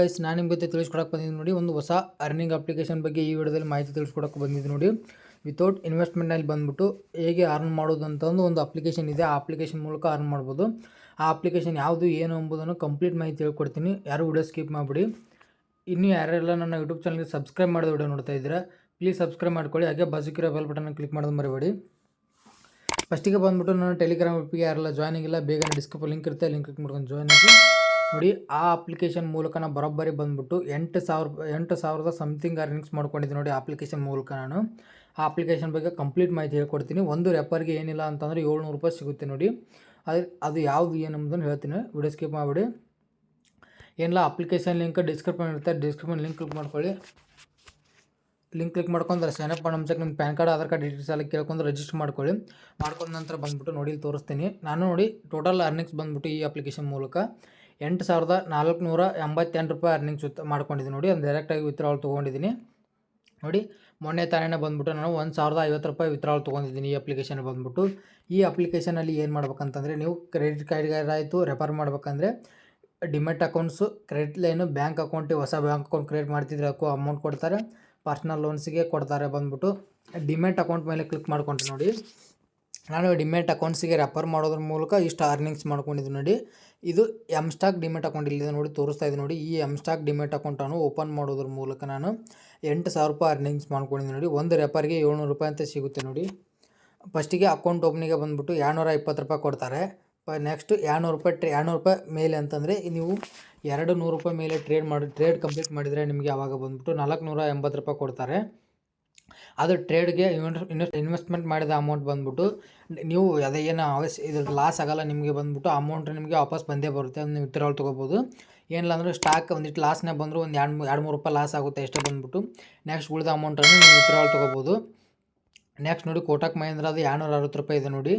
Guys ನಾನು ನಿಮಗೆ ತಿಳಿಸ್ಕೊಡಕ್ಕೆ ಬಂದಿದ್ದೀನಿ ನೋಡಿ, ಒಂದು ಹೊಸ ಅರ್ನಿಂಗ್ ಅಪ್ಲಿಕೇಶನ್ ಬಗ್ಗೆ ಈ ವಿಡಿಯೋದಲ್ಲಿ ಮಾಹಿತಿ ತಿಳಿಸ್ಕೊಡಕ್ಕೆ ಬಂದಿದ್ದೀನಿ ನೋಡಿ. ವಿತೌಟ್ ಇನ್ವೆಸ್ಟ್ಮೆಂಟ್ನಲ್ಲಿ ಬಂದ್ಬಿಟ್ಟು ಹೇಗೆ ಅರ್ನ್ ಮಾಡೋದು ಅಂತಂದು ಒಂದು ಅಪ್ಲಿಕೇಶನ್ ಇದೆ. ಆ ಅಪ್ಲಿಕೇಶನ್ ಮೂಲಕ ಅರ್ನ್ ಮಾಡ್ಬೋದು. ಆ ಅಪ್ಲಿಕೇಶನ್ ಯಾವುದು, ಏನು ಎಂಬುದನ್ನು ಕಂಪ್ಲೀಟ್ ಮಾಹಿತಿ ಹೇಳ್ಕೊಡ್ತೀನಿ. ಯಾರು ವಿಡಿಯೋ ಸ್ಕಿಪ್ ಮಾಡಿಬಿಡಿ. ಇನ್ನೂ ಯಾರೆಲ್ಲ ನನ್ನ ಯೂಟ್ಯೂಬ್ ಚಾನಲ್ಗೆ ಸಬ್ಸ್ಕ್ರೈಬ್ ಮಾಡಿದ ವಿಡಿಯೋ ನೋಡ್ತಾ ಇದ್ದೀರಾ ಪ್ಲೀಸ್ ಸಬ್ಸ್ಕ್ರೈಬ್ ಮಾಡ್ಕೊಳ್ಳಿ. ಹಾಗೆ ಬಾಜುಕಿರೋ ಬೆಲ್ ಬಟನ್ ಕ್ಲಿಕ್ ಮಾಡೋದು ಮರಿಬೇಡಿ. ಫಸ್ಟಿಗೆ ಬಂದ್ಬಿಟ್ಟು ನಾನು ಟೆಲಿಗ್ರಾಮ್ ಗ್ರೂಪಿಗೆ ಯಾರೆಲ್ಲ ಜಾಯ್ನಿಂಗ್ ಇಲ್ಲ ಬೇಗ ಡಿಸ್ಕಪ್ ಲಿಂಕ್ ಇರುತ್ತೆ ಲಿಂಕ್ ಕ್ಲಿಕ್ ಮಾಡ್ಕೊಂಡು ಜಾಯ್ನ್ ಆಗಿ. ನೋಡಿ, ಆ ಅಪ್ಲಿಕೇಶನ್ ಮೂಲಕ ನಾನು ಬರೋಬ್ಬರಿ ಬಂದ್ಬಿಟ್ಟು ಎಂಟು ಸಾವಿರ, ಎಂಟು ಸಾವಿರದ ಸಮಥಿಂಗ್ ಅರ್ನಿಂಗ್ಸ್ ಮಾಡ್ಕೊಂಡಿದ್ದೆ ನೋಡಿ ಅಪ್ಲಿಕೇಶನ್ ಮೂಲಕ ನಾನು. ಆ ಅಪ್ಲಿಕೇಶನ್ ಬಗ್ಗೆ ಕಂಪ್ಲೀಟ್ ಮಾಹಿತಿ ಹೇಳ್ಕೊಡ್ತೀನಿ. ಒಂದು ರೆಪರ್ಗೆ ಏನಿಲ್ಲ ಅಂತಂದರೆ ಏಳ್ನೂರು ರೂಪಾಯಿ ಸಿಗುತ್ತೆ ನೋಡಿ. ಅದು ಅದು ಯಾವುದು ಏನು ಅಂಬುದನ್ನು ಹೇಳ್ತೀನಿ. ವಿಡಿಯೋ ಸ್ಕಿಪ್ ಮಾಡಿಬಿಡಿ. ಏನಿಲ್ಲ, ಅಪ್ಲಿಕೇಶನ್ ಲಿಂಕ್ ಡಿಸ್ಕ್ರಿಪ್ಷನ್ ಇರುತ್ತೆ. ಡಿಸ್ಕ್ರಿಪ್ಷನ್ ಲಿಂಕ್ ಕ್ಲಿಕ್ ಮಾಡ್ಕೊಳ್ಳಿ. ಲಿಂಕ್ ಕ್ಲಿಕ್ ಮಾಡ್ಕೊಂಡ್ರೆ ಸೈನಪ್ ಮಾಡೋ ಮುಂಚೆ ನಿಮ್ಮ PAN card, Aadhaar card details ಎಲ್ಲ ಕೇಳ್ಕೊಂಡು ರಿಜಿಸ್ಟರ್ ಮಾಡ್ಕೊಳ್ಳಿ. ಮಾಡ್ಕೊಂಡ ನಂತರ ಬಂದ್ಬಿಟ್ಟು ನೋಡಿ ತೋರಿಸ್ತೀನಿ. ನಾನು ನೋಡಿ ಟೋಟಲ್ ಅರ್ನಿಂಗ್ಸ್ ಬಂದ್ಬಿಟ್ಟು ಈ ಅಪ್ಲಿಕೇಶನ್ ಮೂಲಕ. ಎಂಟು ಸಾವಿರದ ನಾಲ್ಕುನೂರ ಎಂಬತ್ತೆಂಟು ರೂಪಾಯಿ ಅರ್ನಿಂಗ್ಸ್ ಮಾಡ್ಕೊಂಡಿದ್ದೀನಿ. ನೋಡಿ ಅದು ಡೈರೆಕ್ಟಾಗಿ ವಿತ್ರಾವಲ್ ತೊಗೊಂಡಿದ್ದೀನಿ. ನೋಡಿ, ಮೊನ್ನೆ ತಾನೇ ಬಂದ್ಬಿಟ್ಟು ನಾನು ಒಂದು ಸಾವಿರದ ಐವತ್ತು ರೂಪಾಯಿ ವಿತ್ರಾವಲ್ ತೊಗೊಂಡಿದ್ದೀನಿ ಈ ಅಪ್ಲಿಕೇಶನ್ ಬಂದ್ಬಿಟ್ಟು. ಈ ಅಪ್ಲಿಕೇಶನಲ್ಲಿ ಏನು ಮಾಡ್ಬೇಕಂತಂದರೆ, ನೀವು ಕ್ರೆಡಿಟ್ ಕಾರ್ಡ್ಗಾರಾಯಿತು ರೆಫರ್ ಮಾಡ್ಬೇಕಂದ್ರೆ demat accounts credit line bank ಅಕೌಂಟಿಗೆ ಹೊಸ ಬ್ಯಾಂಕ್ ಅಕೌಂಟ್ ಕ್ರಿಯೇಟ್ ಮಾಡ್ತಿದ್ರೆ ಅದಕ್ಕೂ ಅಮೌಂಟ್ ಕೊಡ್ತಾರೆ. ಪರ್ಸ್ನಲ್ ಲೋನ್ಸಿಗೆ ಕೊಡ್ತಾರೆ ಬಂದ್ಬಿಟ್ಟು. ಡಿಮೆಟ್ ಅಕೌಂಟ್ ಮೇಲೆ ಕ್ಲಿಕ್ ಮಾಡ್ಕೊಂಡ್ರಿ ನೋಡಿ ನಾನು ಡಿಮೆಟ್ ಅಕೌಂಟ್ಸಿಗೆ ರೆಫರ್ ಮಾಡೋದ್ರ ಮೂಲಕ ಇಷ್ಟು ಅರ್ನಿಂಗ್ಸ್ ಮಾಡ್ಕೊಂಡಿದ್ದೀನಿ ನೋಡಿ. ಇದು ಎಂ ಸ್ಟಾಕ್ ಡಿಮೆಟ್ ಅಕೌಂಟ್ ಇಲ್ಲಿದೆ ನೋಡಿ, ತೋರಿಸ್ತಾ ಇದೆ ನೋಡಿ. ಈ ಎಂ ಸ್ಟಾಕ್ ಡಿಮೆಟ್ ಅಕೌಂಟನ್ನು ಓಪನ್ ಮಾಡೋದ್ರ ಮೂಲಕ ನಾನು ಎಂಟು ಸಾವಿರ ರೂಪಾಯಿ ಅರ್ನಿಂಗ್ಸ್ ಮಾಡ್ಕೊಂಡಿದ್ದೀನಿ ನೋಡಿ. ಒಂದು ರೆಪರ್ಗೆ ಏಳ್ನೂರು ರೂಪಾಯಿ ಅಂತ ಸಿಗುತ್ತೆ ನೋಡಿ. ಫಸ್ಟಿಗೆ ಅಕೌಂಟ್ ಓಪನಿಗೆ ಬಂದುಬಿಟ್ಟು ಎರಡುನೂರ ಇಪ್ಪತ್ತು ರೂಪಾಯಿ ಕೊಡ್ತಾರೆ. ನೆಕ್ಸ್ಟ್ ಎರಡುನೂರು ರೂಪಾಯಿ ಟ್ರೇ ಎರಡುನೂರು ರೂಪಾಯಿ ಮೇಲೆ ಅಂತಂದರೆ ನೀವು ಎರಡು ನೂರು ರೂಪಾಯಿ ಮೇಲೆ ಟ್ರೇಡ್ ಮಾಡಿ ಟ್ರೇಡ್ ಕಂಪ್ಲೀಟ್ ಮಾಡಿದರೆ ನಿಮಗೆ ಆವಾಗ ಬಂದುಬಿಟ್ಟು ನಾಲ್ಕು ನೂರ ಎಂಬತ್ತು ರೂಪಾಯಿ ಕೊಡ್ತಾರೆ. ಅದು ಟ್ರೇಡ್ಗೆ ಇನ್ವೆಸ್ಟ್ಮೆಂಟ್ ಮಾಡಿದ ಅಮೌಂಟ್ ಬಂದ್ಬಿಟ್ಟು, ನೀವು ಅದೇ ಏನು ಅವಶ್ಯ ಇದ್ರ ಲಾಸ್ ಆಗೋಲ್ಲ ನಿಮಗೆ ಬಂದ್ಬಿಟ್ಟು ಅಮೌಂಟ್ ನಿಮಗೆ ವಾಪಸ್ ಬಂದೇ ಬರುತ್ತೆ ನೀವು ವಿತ್ಡ್ರಾಲ್ ತೊಗೋಬೋದು. ಏನಿಲ್ಲ ಅಂದರೆ ಸ್ಟಾಕ್ ಒಂದಿಷ್ಟು ಲಾಸ್ನೇ ಬಂದರೂ ಒಂದು ಎರಡು ಎರಡು ಮೂರು ರೂಪಾಯಿ ಲಾಸ್ ಆಗುತ್ತೆ ಎಷ್ಟೇ ಬಂದ್ಬಿಟ್ಟು ನೆಕ್ಸ್ಟ್ ಉಳಿದ ಅಮೌಂಟನ್ನು ನೀವು ವಿತ್ಡ್ರಾಲ್ ತೊಗೋಬೋದು. ನೆಕ್ಸ್ಟ್ ನೋಡಿ ಕೋಟಕ್ ಮಹೇಂದ್ರ ಅದು ಎರಡುನೂರ ಅರವತ್ತು ರೂಪಾಯಿ ಇದೆ ನೋಡಿ.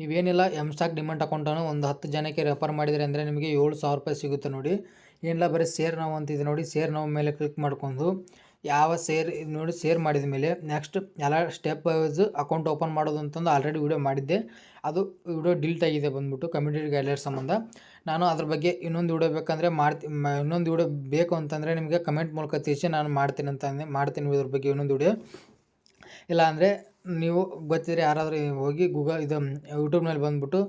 ನೀವೇನಿಲ್ಲ ಎಂ ಸ್ಟಾಕ್ ಡಿಮೆಂಟ್ ಅಕೌಂಟನ್ನು ಒಂದು ಹತ್ತು ಜನಕ್ಕೆ ರೆಫರ್ ಮಾಡಿದರೆ ಅಂದರೆ ನಿಮಗೆ ಏಳು ಸಾವಿರ ರೂಪಾಯಿ ಸಿಗುತ್ತೆ ನೋಡಿ. ಏನಿಲ್ಲ, ಬರೀ ಸೇರ್ ನಾವು ಅಂತಿದೆ ನೋಡಿ ಸೇರ್ ನಾವು ಮೇಲೆ ಕ್ಲಿಕ್ ಮಾಡ್ಕೊಂಡು ಯಾವ ಸೇರ್ ನೋಡಿ ಸೇರ್ ಮಾಡಿದ ಮೇಲೆ ನೆಕ್ಸ್ಟ್ ಎಲ್ಲ ಸ್ಟೆಪ್ ವೈಸ್ ಅಕೌಂಟ್ ಓಪನ್ ಮಾಡೋದು ಅಂತಂದು ಆಲ್ರೆಡಿ ವಿಡಿಯೋ ಮಾಡಿದ್ದೆ. ಅದು ವಿಡಿಯೋ ಡಿಲ್ಟ್ ಆಗಿದೆ ಬಂದ್ಬಿಟ್ಟು ಕಮ್ಯುನಿಟಿ ಗೈಡ್ಲೈನ್ ಸಂಬಂಧ. ನಾನು ಅದ್ರ ಬಗ್ಗೆ ಇನ್ನೊಂದು ವಿಡಿಯೋ ಬೇಕಂದರೆ ಮಾಡ್ತಿ ಇನ್ನೊಂದು ವಿಡಿಯೋ ಬೇಕು ಅಂತಂದರೆ ನಿಮಗೆ ಕಮೆಂಟ್ ಮೂಲಕ ತಿಳಿಸಿ ನಾನು ಮಾಡ್ತೀನಿ ಅಂತ ಅಂದೆ ಮಾಡ್ತೀನಿ ಇದ್ರ ಬಗ್ಗೆ ಇನ್ನೊಂದು ವಿಡಿಯೋ ಇಲ್ಲ ಅಂದರೆ ನೀವು ಗೊತ್ತಿದ್ರೆ ಯಾರಾದರೂ ಹೋಗಿ ಗೂಗಲ್ ಇದು ಯೂಟ್ಯೂಬ್ನಲ್ಲಿ ಬಂದುಬಿಟ್ಟು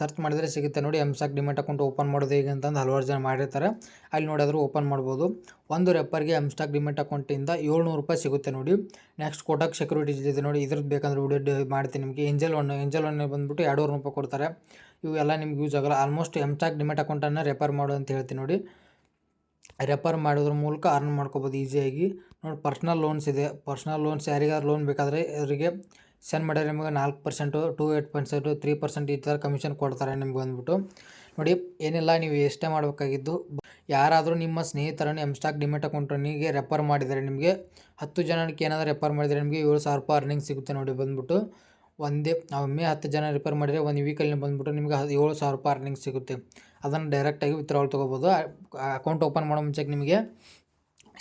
ಸರ್ಚ್ ಮಾಡಿದರೆ ಸಿಗುತ್ತೆ ನೋಡಿ ಎಂ ಸಾಕ್ ಡಿಮೆಟ್ ಅಕೌಂಟ್ ಓಪನ್ ಮಾಡೋದು ಹೇಗೆ ಅಂತಂದು ಹಲವಾರು ಜನ ಮಾಡಿರ್ತಾರೆ. ಅಲ್ಲಿ ನೋಡಿದ್ರು ಓಪನ್ ಮಾಡ್ಬೋದು. ಒಂದು ರೆಪ್ಪರ್ಗೆ ಎಂ ಸ್ಟಾಕ್ ಡಿಮೆಟ್ ಅಕೌಂಟಿಂದ ಏಳ್ನೂರು ರೂಪಾಯಿ ಸಿಗುತ್ತೆ ನೋಡಿ. ನೆಕ್ಸ್ಟ್ ಕೋಟಕ್ ಸೆಕ್ಯೂರಿಟೀಸ್ ಇದೆ ನೋಡಿ, ಇದ್ರದ್ದು ಬೇಕಂದ್ರೆ ವಿಡಿಯೋ ಮಾಡ್ತೀನಿ ನಿಮಗೆ. ಏಂಜಲ್ ಒನ್ ಏಂಜಲ್ ಒನ್ ಬಂದುಬಿಟ್ಟು ಎರಡೂರು ರೂಪಾಯಿ ಕೊಡ್ತಾರೆ. ಇವೆಲ್ಲ ನಿಮ್ಗೆ ಯೂಸ್ ಆಗಲ್ಲ. ಆಲ್ಮೋಸ್ಟ್ ಎಂ ಸ್ಟಾಕ್ ಡಿಮೆಟ್ ಅಕೌಂಟನ್ನು ರೆಫರ್ ಮಾಡು ಅಂತ ಹೇಳ್ತೀನಿ ನೋಡಿ. ರೆಫರ್ ಮಾಡೋದ್ರ ಮೂಲಕ ಅರ್ನ್ ಮಾಡ್ಕೋಬೋದು ಈಸಿಯಾಗಿ ನೋಡಿ ಪರ್ಸ್ನಲ್ ಲೋನ್ಸ್ ಇದೆ. ಪರ್ಸ್ನಲ್ ಲೋನ್ಸ್ ಯಾರಿಗಾದ್ರು ಲೋನ್ ಬೇಕಾದರೆ, ಅವರಿಗೆ ಸೆಂಡ್ ಮಾಡಿದ್ರೆ ನಿಮಗೆ ನಾಲ್ಕು percent, two eight percent, three percent ಈ ಥರ ಕಮಿಷನ್ ಕೊಡ್ತಾರೆ ನಿಮ್ಗೆ ಬಂದ್ಬಿಟ್ಟು. ನೋಡಿ, ಏನಿಲ್ಲ, ನೀವು ಎಷ್ಟೇ ಮಾಡಬೇಕಾಗಿದ್ದು, ಯಾರಾದರೂ ನಿಮ್ಮ ಸ್ನೇಹಿತರನ್ನು ಎಂ ಸ್ಟಾಕ್ ಡಿಮೆಟ್ ಅಕೌಂಟನಿಗೆ ರೆಫರ್ ಮಾಡಿದರೆ ನಿಮಗೆ ಹತ್ತು ಜನಕ್ಕೆ ಏನಾದರೂ ರೆಫರ್ ಮಾಡಿದರೆ ನಿಮಗೆ ಏಳು ಸಾವಿರ ರೂಪಾಯಿ ಅರ್ನಿಂಗ್ ಸಿಗುತ್ತೆ ನೋಡಿ ಬಂದ್ಬಿಟ್ಟು. ಒಂದೇ ಒಮ್ಮೆ ಹತ್ತು ಜನ ರಿಪೇರ್ ಮಾಡಿದರೆ ಒಂದು ವೀಕಲ್ಲಿ ಬಂದುಬಿಟ್ಟು ನಿಮಗೆ ಏಳು ಸಾವಿರ ರೂಪಾಯಿ ಅರ್ನಿಂಗ್ ಸಿಗುತ್ತೆ. ಅದನ್ನು ಡೈರೆಕ್ಟಾಗಿ ವಿತ್ಡ್ರಾವಲ್ ತೊಗೋಬೋದು. ಅಕೌಂಟ್ ಓಪನ್ ಮಾಡೋ ಮುಂಚೆಗೆ ನಿಮಗೆ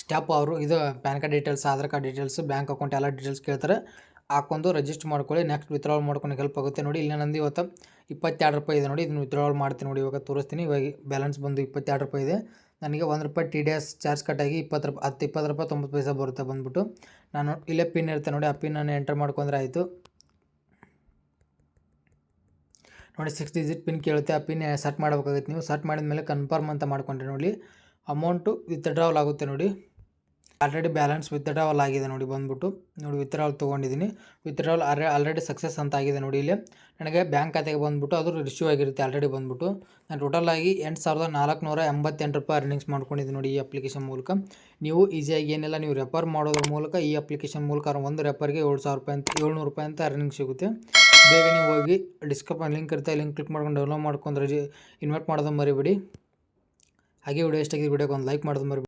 ಸ್ಟಾಪ್ ಅವರು, ಇದು PAN card details Aadhaar card details bank account ಎಲ್ಲ ಡೀಟೇಲ್ಸ್ ಕೇಳ್ತಾರೆ. ಹಾಕೊಂಡು ರಿಜಿಸ್ಟರ್ ಮಾಡ್ಕೊಳ್ಳಿ. ನೆಕ್ಸ್ಟ್ ವಿತ್ಡ್ರಾವಲ್ ಮಾಡ್ಕೊಂಡು ಹೆಲ್ಪ್ ಆಗುತ್ತೆ ನೋಡಿ. ಇಲ್ಲಿ ನಂದು ಇವತ್ತು ಇಪ್ಪತ್ತೆರಡು ರೂಪಾಯಿ ಇದೆ ನೋಡಿ. ಇದನ್ನು ವಿತ್ಡ್ರಾವಲ್ ಮಾಡ್ತೀನಿ ನೋಡಿ. ಇವಾಗ ತೋರಿಸ್ತೀನಿ. ಇವಾಗ ಬ್ಯಾಲೆನ್ಸ್ ಬಂದು ಇಪ್ಪತ್ತೆರಡು ರೂಪಾಯಿ ಇದೆ. ನನಗೆ ಒಂದು ರೂಪಾಯಿ ಟಿ ಡಿ ಎಸ್ ಚಾರ್ಜ್ ಕಟ್ಟಾಗಿ ಇಪ್ಪತ್ತು ರೂಪಾಯಿ, ಹತ್ತು, ಇಪ್ಪತ್ತು ರೂಪಾಯಿ, ತೊಂಬತ್ತು ಪೈಸೆ ಬರುತ್ತೆ ಬಂದುಬಿಟ್ಟು. ನಾನು ಇಲ್ಲೇ ಪಿನ್ ಇರುತ್ತೆ ನೋಡಿ. ಆ ಪಿನ್ನನ್ನು ಎಂಟರ್ ಮಾಡ್ಕೊಂಡ್ರೆ ಆಯಿತು. ನೋಡಿ ಸಿಕ್ಸ್ ಡಿಜಿಟ್ ಪಿನ್ ಕೇಳುತ್ತೆ. ಆ ಪಿನ್ ಸೆಟ್ ಮಾಡಬೇಕಾಗುತ್ತೆ ನೀವು. ಸೆಟ್ ಮಾಡಿದ ಮೇಲೆ ಕನ್ಫರ್ಮ್ ಅಂತ ಮಾಡ್ಕೊಂಡ್ರೆ ನೋಡಿ. ಅಮೌಂಟು ವಿತ್ಡ್ರಾವಲ್ ಆಗುತ್ತೆ ನೋಡಿ. ಆಲ್ರೆಡಿ ಬ್ಯಾಲೆನ್ಸ್ ವಿತ್ಡ್ರಾವಲ್ ಆಗಿದೆ ನೋಡಿ, ಬಂದ್ಬಿಟ್ಟು. ನೋಡಿ ವಿತ್ಡ್ರಾವಲ್ ತೊಗೊಂಡಿದ್ದೀನಿ. ವಿತ್ಡ್ರಾವಲ್ ಆಲ್ರೆ ಆಲ್ರೆಡಿ ಸಕ್ಸಸ್ ಅಂತ ಆಗಿದೆ ನೋಡಿ ಇಲ್ಲಿ. ನನಗೆ ಬ್ಯಾಂಕ್ ಖಾತೆಗೆ ಬಂದುಬಿಟ್ಟು ಅದು ರಿಶ್ಯೂ ಆಗಿರುತ್ತೆ ಆಲ್ರೆಡಿ ಬಂದುಬಿಟ್ಟು. ನಾನು ಟೋಟಲ್ ಆಗಿ ಎಂಟು ಸಾವಿರದ ನಾಲ್ಕುನೂರ ಎಂಬತ್ತೆಂಟು ರೂಪಾಯಿ ಅರ್ನಿಂಗ್ಸ್ ಮಾಡ್ಕೊಂಡಿದ್ದೀನಿ ನೋಡಿ ಈ ಅಪ್ಲಿಕೇಶನ್ ಮೂಲಕ. ನೀವು ಈಸಿಯಾಗಿ ಏನೆಲ್ಲ ನೀವು ರೆಫರ್ ಮಾಡೋದ್ರ ಮೂಲಕ ಈ ಅಪ್ಲಿಕೇಶನ್ ಮೂಲಕ ಒಂದು ರೆಫರ್ಗೆ ಏಳು ಸಾವಿರ ರೂಪಾಯಿ ಅಂತ, ಏಳ್ನೂರು ರೂಪಾಯಿ ಅಂತ ಅರ್ನಿಂಗ್ ಸಿಗುತ್ತೆ. ಬೇಗ ನೀವು ಹೋಗಿ ಡಿಸ್ಕಪ್ ಲಿಂಕ್ ಇರುತ್ತೆ ಲಿಂಕ್ ಕ್ಲಿಕ್ ಮಾಡ್ಕೊಂಡು ಡೌನ್ಲೋಡ್ ಮಾಡ್ಕೊಂಡು ರಜಿ ಇನ್ವೈಟ್ ಮಾಡೋದು ಮರಿಬೇಡಿ. ಹಾಗೆ ವಿಡಿಯೋ ಎಷ್ಟಾಗಿದೆ ವಿಡಿಯೋಗೆ ಒಂದು ಲೈಕ್ ಮಾಡೋದು ಮರಿಬೇಡಿ.